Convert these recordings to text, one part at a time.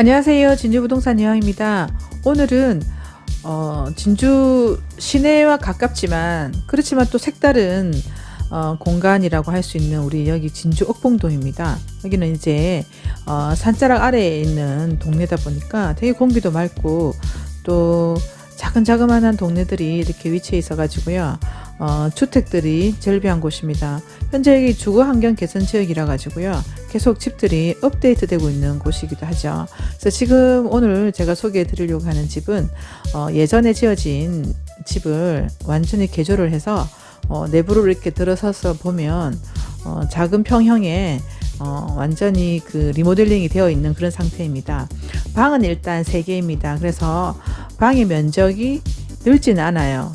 안녕하세요. 진주부동산 여왕입니다. 오늘은 어, 진주 시내와 가깝지만 그렇지만 또 색다른 어, 공간이라고 할 수 있는 우리 여기 진주 옥봉동입니다. 여기는 이제 어, 산자락 아래에 있는 동네다 보니까 되게 공기도 맑고 또 자근자근한 동네들이 이렇게 위치해 있어 가지고요. 어, 주택들이 절비한 곳입니다. 현재 여기 주거 환경 개선 지역이라 가지고요. 계속 집들이 업데이트되고 있는 곳이기도 하죠. 그래서 지금 오늘 제가 소개해 드리려고 하는 집은 어, 예전에 지어진 집을 완전히 개조를 해서 어, 내부를 이렇게 들어서서 보면 어, 작은 평형에 어, 완전히 그 리모델링이 되어 있는 그런 상태입니다. 방은 일단 3개입니다. 그래서 방의 면적이 넓지는 않아요.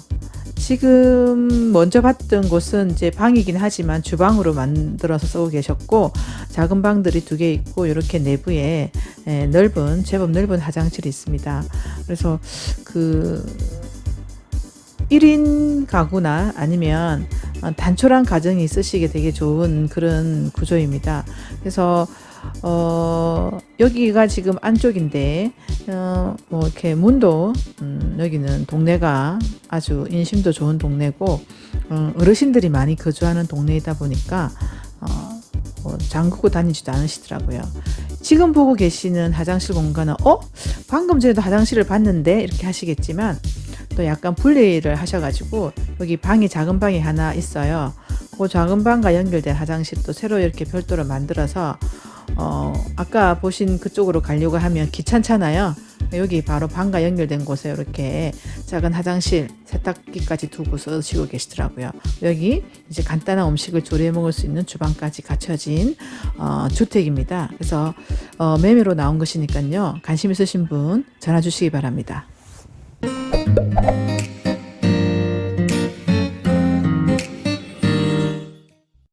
지금 먼저 봤던 곳은 이제 방이긴 하지만 주방으로 만들어서 쓰고 계셨고 작은 방들이 두 개 있고 이렇게 내부에 에, 넓은 제법 넓은 화장실이 있습니다. 그래서 그 1인 가구나 아니면 어, 단촐한 가정이 쓰시기에 되게 좋은 그런 구조입니다. 그래서 어, 여기가 지금 안쪽인데 어, 뭐 이렇게 문도 음, 여기는 동네가 아주 인심도 좋은 동네고 음, 어르신들이 많이 거주하는 동네이다 보니까 어, 뭐 잠그고 다니지도 않으시더라고요. 지금 보고 계시는 화장실 공간은 어 방금 전에도 화장실을 봤는데 이렇게 하시겠지만 또 약간 분리를 하셔가지고 여기 방이 작은 방이 하나 있어요. 그 작은 방과 연결된 화장실도 새로 이렇게 별도로 만들어서 어, 아까 보신 그쪽으로 가려고 하면 귀찮잖아요. 여기 바로 방과 연결된 곳에 이렇게 작은 화장실, 세탁기까지 두고 쓰시고 계시더라고요. 여기 이제 간단한 음식을 조리해 먹을 수 있는 주방까지 갖춰진 어, 주택입니다. 그래서 어, 매매로 나온 것이니까요. 관심 있으신 분 전화 주시기 바랍니다.